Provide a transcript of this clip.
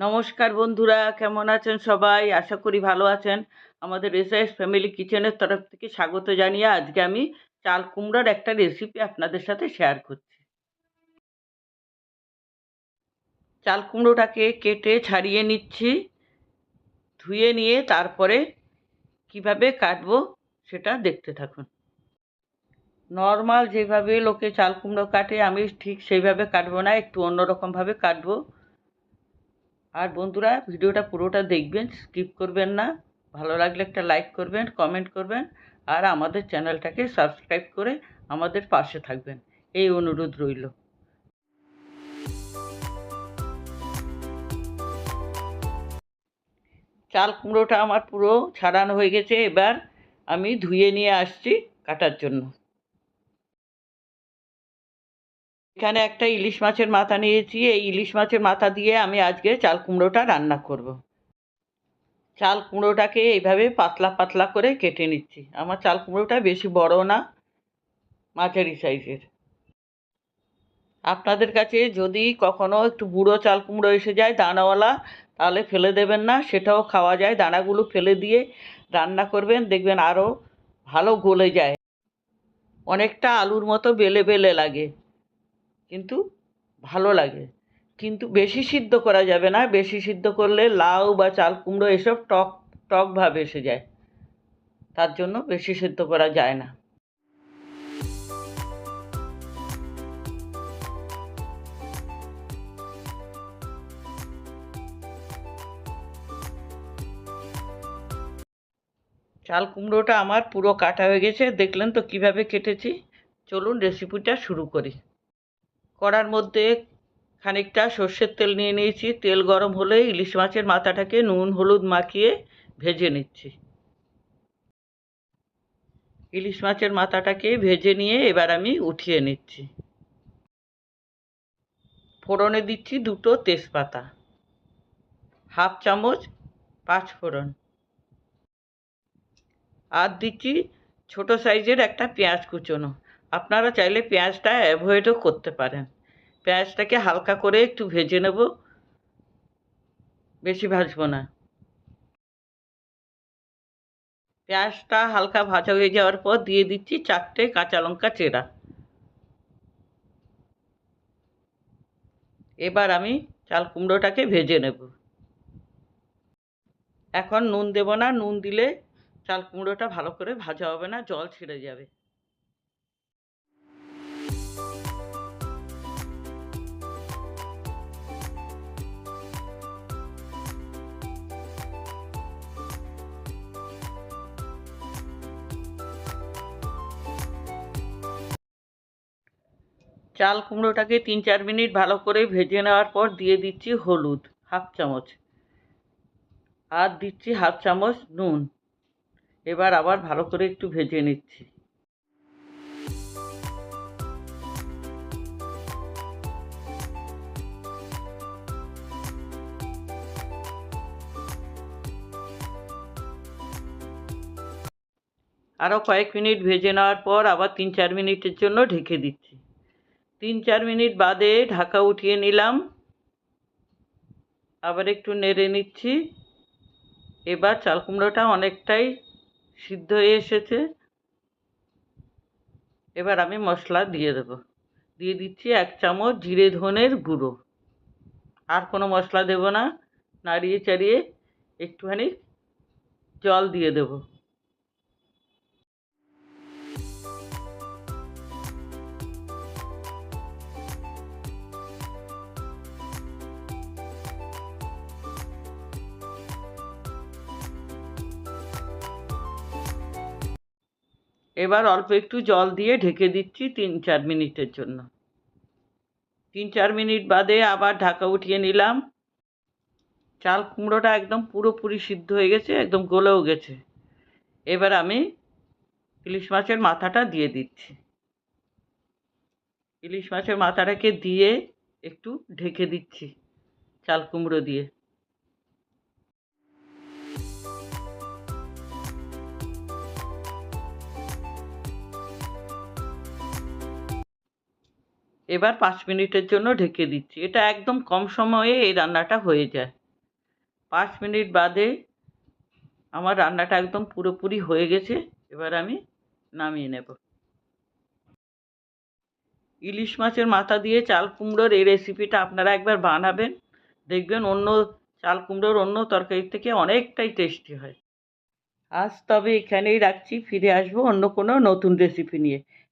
নমস্কার বন্ধুরা, কেমন আছেন সবাই? আশা করি ভালো আছেন। আমাদের এসআইএস ফ্যামিলি কিচেনের তরফ থেকে স্বাগত জানিয়ে আজকে আমি চাল কুমড়োর একটা রেসিপি আপনাদের সাথে শেয়ার করছি। চাল কুমড়োটাকে কেটে ছাড়িয়ে নিচ্ছি, ধুয়ে নিয়ে তারপরে কীভাবে কাটবো সেটা দেখতে থাকুন। নর্মাল যেভাবে লোকে চাল কুমড়ো কাটে, আমি ঠিক সেইভাবে কাটবো না, একটু অন্যরকমভাবে কাটবো। আর বন্ধুরা, ভিডিওটা পুরোটা দেখবেন স্কিপ করবেন না। ভালো লাগলে একটা লাইক করবেন কমেন্ট করবেন, আর আমাদের চ্যানেলটাকে সাবস্ক্রাইব করে আমাদের পাশে থাকবেন। এই অনুরোধ রইল। চাল কুমড়োটা আমার পুরো ছাড়ানো হয়ে গেছে। এবার আমি ধুয়ে নিয়ে আসছি কাটার জন্য। এখানে একটা ইলিশ মাছের মাথা নিয়েছি। এই ইলিশ মাছের মাথা দিয়ে আমি আজকে চাল কুমড়োটা রান্না করব। চাল কুমড়োটাকে এইভাবে পাতলা পাতলা করে কেটে নিচ্ছি। আমার চাল কুমড়োটা বেশি বড় না, মাঝারি সাইজের। আপনাদের কাছে যদি কখনো একটু বুড়ো চাল কুমড়ো এসে যায় দানাওয়ালা, তাহলে ফেলে দেবেন না, সেটাও খাওয়া যায়। দানাগুলো ফেলে দিয়ে রান্না করবেন, দেখবেন আরও ভালো গলে যায়। অনেকটা আলুর মতো বেলে বেলে লাগে। কিন্তু ভালো লাগে। কিন্তু বেশি সিদ্ধ করা যাবে না, বেশি সিদ্ধ করলে লাউ বা চাল কুমড়ো এসব টক টক ভাব এসে যায়। তার জন্য বেশি সিদ্ধ করা যায় না। চাল কুমড়োটা আমার পুরো কাটা হয়ে গেছে, দেখলেন তো কীভাবে কেটেছি? চলুন রেসিপিটা শুরু করি। কড়ার মধ্যে খানিকটা সর্ষের তেল নিয়ে নিয়েছি। তেল গরম হলে ইলিশ মাছের মাথাটাকে নুন, হলুদ মাখিয়ে ভেজে নিচ্ছি। ইলিশ মাছের মাথাটাকে ভেজে নিয়ে এবার আমি উঠিয়ে নিচ্ছি। ফোড়নে দিচ্ছি দুটো তেজপাতা। হাফ চামচ পাঁচ ফোড়ন। আর দিচ্ছি ছোট সাইজের একটা পেঁয়াজ কুচোনো। আপনারা চাইলে পেঁয়াজটা অ্যাভয়েডও করতে পারেন। পেঁয়াজটাকে হালকা করে একটু ভেজে নেব। বেশি ভাজবো না। পেঁয়াজটা হালকা ভাজা হয়ে যাওয়ার পর দিয়ে দিচ্ছি চারটে কাঁচা লঙ্কা চেরা। এবার আমি চাল কুমড়োটাকে ভেজে নেব। এখন নুন দেব না, নুন দিলে চাল কুমড়োটা ভালো করে ভাজা হবে না, জল ছেড়ে যাবে। চাল কুমড়োটাকে তিন চার মিনিট ভালো করে ভেজে নেওয়ার পর দিয়ে দিচ্ছি হলুদ, হাফ চামচ। আর দিচ্ছি হাফ চামচ নুন। এবার আবার ভালো করে একটু ভেজে নিচ্ছি। আরও কয়েক মিনিট ভেজে নেওয়ার পর আবার তিন চার মিনিটের জন্য ঢেকে দিচ্ছি। তিন চার মিনিট বাদে ঢাকা উঠিয়ে নিলাম। আবার একটু নেড়ে নিচ্ছি। এবার চাল কুমড়োটা অনেকটাই সিদ্ধ হয়ে এসেছে। এবার আমি মশলা দিয়ে দেবো। দিয়ে দিচ্ছি এক চামচ জিরে ধনের গুঁড়ো। আর কোনো মশলা দেব না। নাড়িয়ে চাড়িয়ে একটুখানি জল দিয়ে দেবো। এবার অল্প একটু জল দিয়ে ঢেকে দিচ্ছি তিন চার মিনিটের জন্য। তিন চার মিনিট বাদে আবার ঢাকা উঠিয়ে নিলাম। চাল কুমড়োটা একদম পুরোপুরি সিদ্ধ হয়ে গেছে, একদম গলেও গেছে। এবার আমি ইলিশ মাছের মাথাটা দিয়ে দিচ্ছি। ইলিশ মাছের মাথাটাকে দিয়ে একটু ঢেকে দিচ্ছি চাল কুমড়ো দিয়ে। এবার পাঁচ মিনিটের জন্য ঢেকে দিচ্ছি। এটা একদম কম সময়ে এই রান্নাটা হয়ে যায়। পাঁচ মিনিট বাদে আমার রান্নাটা একদম পুরোপুরি হয়ে গেছে। এবার আমি নামিয়ে নেব। ইলিশ মাছের মাথা দিয়ে চাল কুমড়োর এই রেসিপিটা আপনারা একবার বানাবেন। দেখবেন অন্য চাল কুমড়োর অন্য তরকারির থেকে অনেকটাই টেস্টি হয়। আজ তবে এখানেই রাখছি। ফিরে আসব অন্য কোনো নতুন রেসিপি নিয়ে।